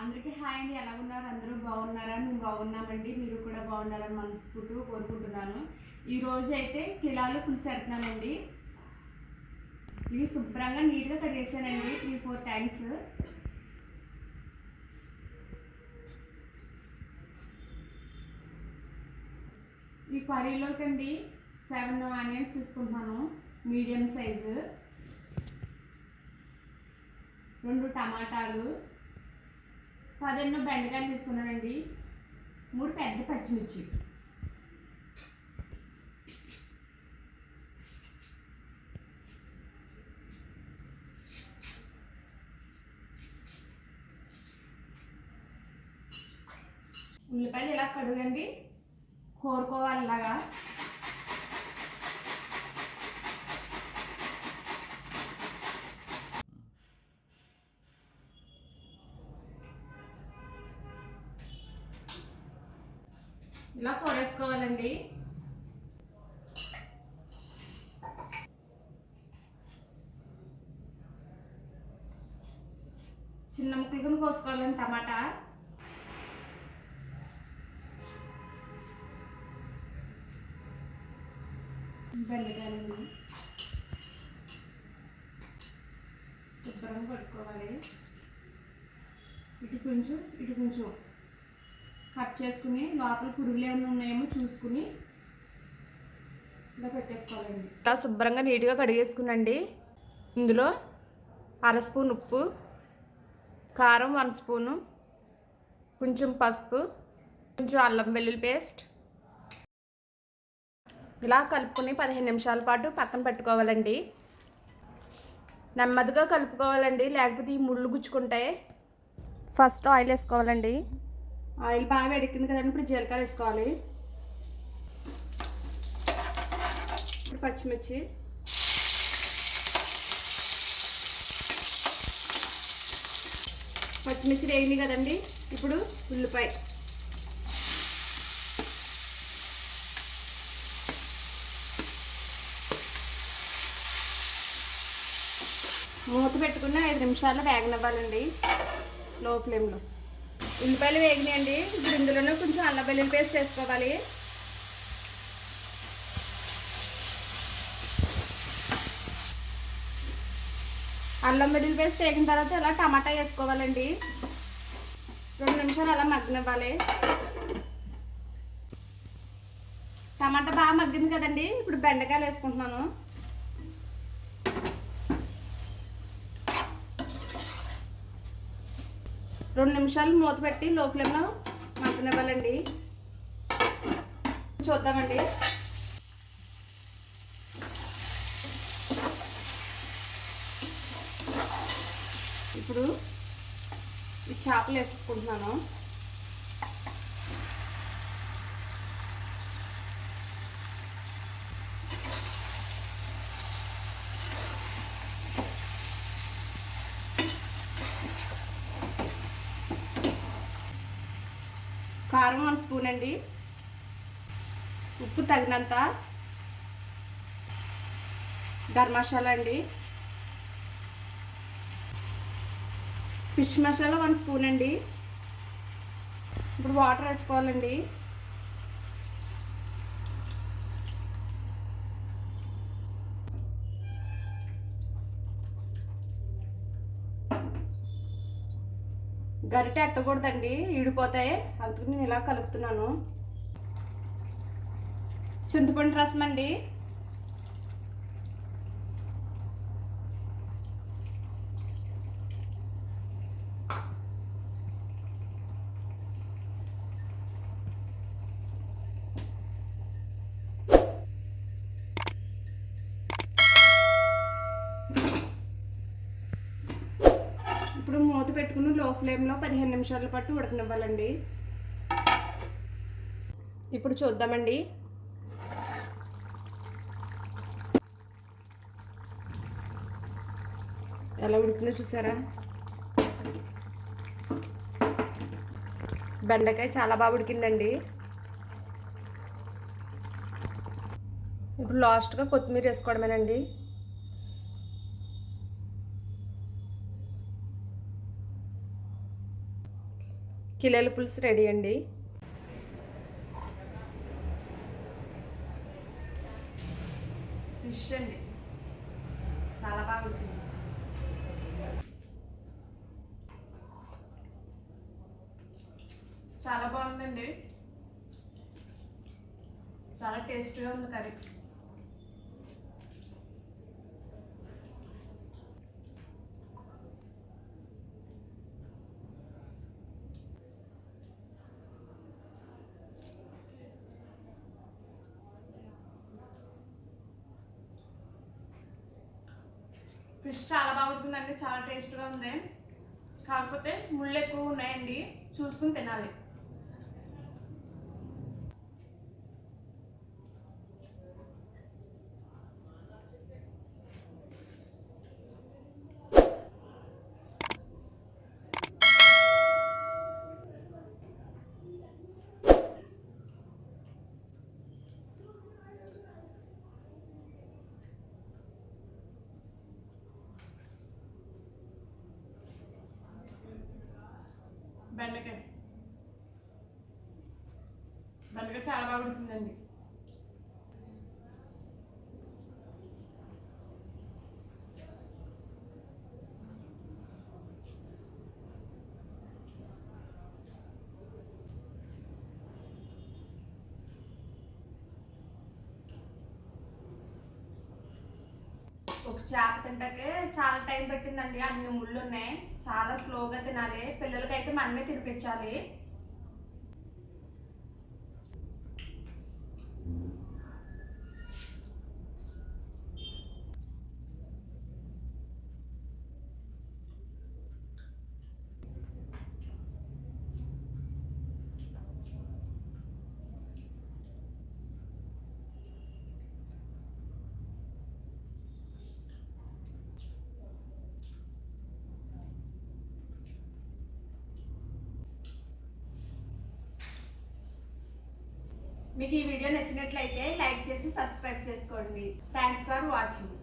అందరికీ హాయ్ అండి. ఎలా ఉన్నారు? అందరూ బాగున్నారా? మేము బాగున్నామండి. మీరు కూడా బాగున్నారని మనస్ఫూర్తిగా కోరుకుంటున్నాను. ఈరోజు అయితే కిలాలు పులుసు పెడుతున్నానండి. ఇవి శుభ్రంగా నీట్గా కడిగేసానండి త్రీ ఫోర్ టైమ్స్. ఈ కర్రీలోకి అండి సెవెన్ ఆనియన్స్ తీసుకుంటున్నాను. Medium size. రెండు టమాటాలు. పదిహేను బెండకాయలు తీసుకున్నానండి. మూడు పెద్ద పచ్చిమిర్చి. ఉల్లిపాయలు ఇలా కడుగండి. కోరుకోవాలి ఇలాగా ఇలా కోరేసుకోవాలండి చిన్న ముక్కలు కోసుకోవాలండి టమాటా. బెండకాయలండి. శుభ్రంగా పట్టుకోవాలి ఇటు కొంచెం ఇటు కొంచెం కట్ చేసుకుని లోపల పురుగులు ఏమైనా ఉన్నాయేమో చూసుకుని ఇలా పెట్టేసుకోవాలండి. ఇలా శుభ్రంగా నీట్గా కడిగేసుకునండి. ఇందులో అర స్పూన్ ఉప్పు కారం వన్ స్పూను కొంచెం పసుపు కొంచెం అల్లం వెల్లుల్లి పేస్ట్. ఇలా కలుపుకొని పదిహేను నిమిషాల పాటు పక్కన పెట్టుకోవాలండి. నెమ్మదిగా కలుపుకోవాలండి లేకపోతే ఈ ముళ్ళు గుచ్చుకుంటాయి. ఫస్ట్ ఆయిల్ వేసుకోవాలండి. ఆయిల్ బాగా వేడెక్కింది కదండి. ఇప్పుడు జీలకర్ర వేసుకోవాలి. ఇప్పుడు పచ్చిమిర్చి. పచ్చిమిర్చి వేయింది కదండి. ఇప్పుడు ఉల్లిపాయ. మూత పెట్టుకుని ఐదు నిమిషాలు వేగనివ్వాలండి. లో ఫ్లేమ్లో. ఉల్లిపాయలు వేగినాయండి. ఇప్పుడు ఇందులోనే కొంచెం అల్లం వెల్లుల్లి పేస్ట్ వేసుకోవాలి. అల్లం వెల్లుల్లి పేస్ట్ వేగిన తర్వాత ఇలా టమాటా వేసుకోవాలండి. రెండు నిమిషాలు అలా మగ్గనివ్వాలి. టమాటా బాగా మగ్గింది కదండి. ఇప్పుడు బెండకాయలు వేసుకుంటున్నాను. రెండు నిమిషాలు మూత పెట్టి లో ఫ్లేమ్లో మగ్గనివ్వాలండి చూద్దామండి. ఇప్పుడు ఈ చేపలు వేసేసుకుంటున్నాను. కారం వన్ స్పూన్ అండి. ఉప్పు తగినంత గరం మసాలా అండి. ఫిష్ మసాలా వన్ స్పూన్ అండి. ఇప్పుడు వాటర్ వేసుకోవాలండి. గరిటె అట్టకూడదండి ఈడిపోతాయి అందుకు నేను ఇలా కలుపుతున్నాను. చింతపండు రసం అండి ఇప్పుడు మూత పెట్టుకుని లో ఫ్లేమ్లో పదిహేను నిమిషాల పాటు ఉడకనివ్వాలండి. ఇప్పుడు చూద్దామండి. ఎలా ఉడుతుందో చూసారా? బెండకాయ చాలా బాగా ఉడికిందండి. ఇప్పుడు లాస్ట్గా కొత్తిమీర వేసుకోవడమేనండి. కిలోల పులుసు రెడీ అండి. ఫిష్ అండి. చాలా బాగుంటుంది చాలా బాగుందండి. చాలా టేస్ట్గా ఉంది కర్రీ. ఫిష్ చాలా బాగుంటుందండి చాలా టేస్ట్గా ఉంది. కాకపోతే ముళ్ళు ఎక్కువ ఉన్నాయండి చూసుకుని తినాలి. బెండకాయ. బెండకాయ చాలా బాగా ఉడుకుందండి. ఒక చేప తింటాకే చాలా టైం పెట్టిందండి. అన్ని ముళ్ళు ఉన్నాయి చాలా స్లోగా తినాలి. పిల్లలకైతే మనమే తినిపించాలి. మీకు ఈ వీడియో నచ్చినట్లయితే లైక్ చేసి సబ్స్క్రైబ్ చేసుకోండి. Thanks for watching